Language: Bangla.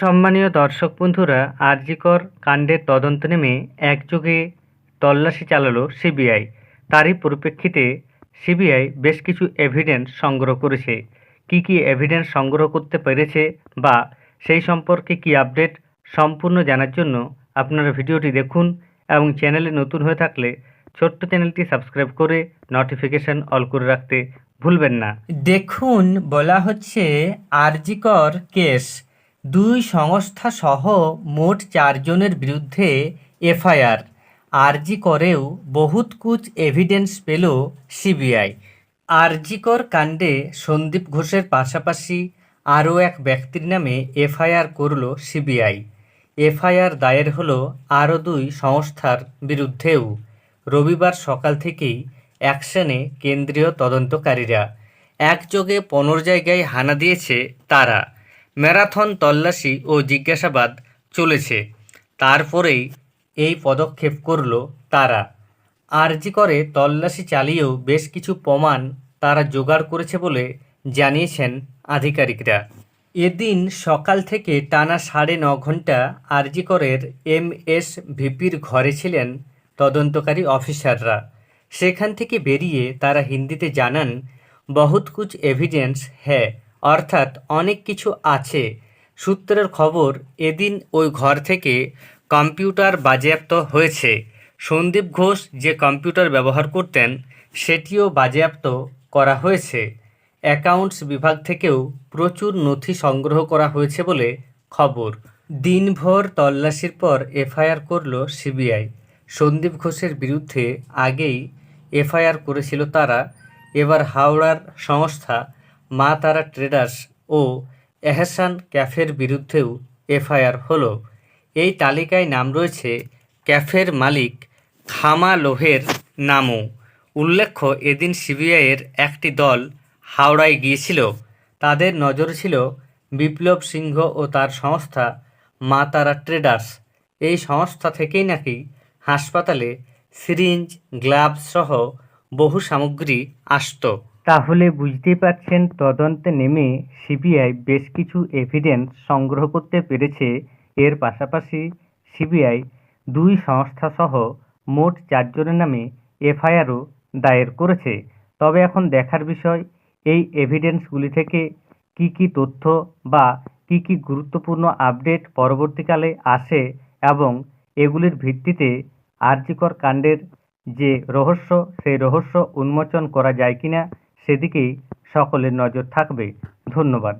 সম্মানীয় দর্শক বন্ধুরা, আরজিকর কাণ্ডের তদন্ত নেমে একযোগে তল্লাশি চালালো সিবিআই। তারই পরিপ্রেক্ষিতে সিবিআই বেশ কিছু এভিডেন্স সংগ্রহ করেছে। কি কি এভিডেন্স সংগ্রহ করতে পেরেছে বা সেই সম্পর্কে কি আপডেট সম্পূর্ণ জানার জন্য আপনারা ভিডিওটি দেখুন এবং চ্যানেলে নতুন হয়ে থাকলে ছোট্ট চ্যানেলটি সাবস্ক্রাইব করে নোটিফিকেশন অল করে রাখতে ভুলবেন না। দেখুন, বলা হচ্ছে আরজিকর কেস দুই সংস্থা সহ মোট চারজনের বিরুদ্ধে এফআইআর। আরজি করেও বহুত কুচ এভিডেন্স পেল সিবিআই। আরজিকর কাণ্ডে সন্দীপ ঘোষের পাশাপাশি আরও এক ব্যক্তির নামে এফআইআর করল সিবিআই। এফআইআর দায়ের হল আরও দুই সংস্থার বিরুদ্ধেও। রবিবার সকাল থেকেই অ্যাকশনে কেন্দ্রীয় তদন্তকারীরা। একযোগে পনেরো জায়গায় হানা দিয়েছে তারা। ম্যারাথন, তল্লাশি ও জিজ্ঞাসাবাদ চলেছে। তারপরেই এই পদক্ষেপ করল তারা। আরজি করে তল্লাশি চালিয়েও বেশ কিছু প্রমাণ তারা জোগাড় করেছে বলে জানিয়েছেন আধিকারিকরা। এদিন সকাল থেকে টানা সাড়ে ন ঘণ্টা আরজিকরের এম এস ভিপির ঘরে ছিলেন তদন্তকারী অফিসাররা। সেখান থেকে বেরিয়ে তারা হিন্দিতে জানান, বহুত কুছ এভিডেন্স হ্যাঁ অর্থাৎ অনেক কিছু আছে। সূত্রের খবর, এদিন ওই ঘর থেকে কম্পিউটার বাজেয়াপ্ত হয়েছে। সন্দীপ ঘোষ যে কম্পিউটার ব্যবহার করতেন, সেটিও বাজেয়াপ্ত করা হয়েছে। অ্যাকাউন্টস বিভাগ থেকেও প্রচুর নথি সংগ্রহ করা হয়েছে বলে খবর। দিনভর তল্লাশির পর এফআইআর করল সিবিআই। সন্দীপ ঘোষের বিরুদ্ধে আগেই এফআইআর করেছিল তারা। এবার হাওড়ার সংস্থা মা তারা ট্রেডার্স ও এহসান ক্যাফের বিরুদ্ধেও এফআইআর হলো। এই তালিকায় নাম রয়েছে ক্যাফের মালিক খামা লোহের নামও। উল্লেখ্য, এদিন সিবিআইয়ের একটি দল হাওড়ায় গিয়েছিল। তাদের নজর ছিল বিপ্লব সিংহ ও তার সংস্থা মা তারা ট্রেডার্স। এই সংস্থা থেকেই নাকি হাসপাতালে সিরিঞ্জ, গ্লাভস সহ বহু সামগ্রী আসতো। তাহলে বুঝতেই পারছেন তদন্তে নেমে সিবিআই বেশ কিছু এভিডেন্স সংগ্রহ করতে পেরেছে। এর পাশাপাশি সিবিআই দুই সংস্থা সহ মোট চারজনের নামে এফআইআরও দায়ের করেছে। তবে এখন দেখার বিষয়, এই এভিডেন্সগুলি থেকে কি কি তথ্য বা কি কি গুরুত্বপূর্ণ আপডেট পরবর্তীকালে আসে এবং এগুলির ভিত্তিতে আরজিকর কাণ্ডের যে রহস্য, সেই রহস্য উন্মোচন করা যায় কিনা সেদিকেই সকলের নজর থাকবে। ধন্যবাদ।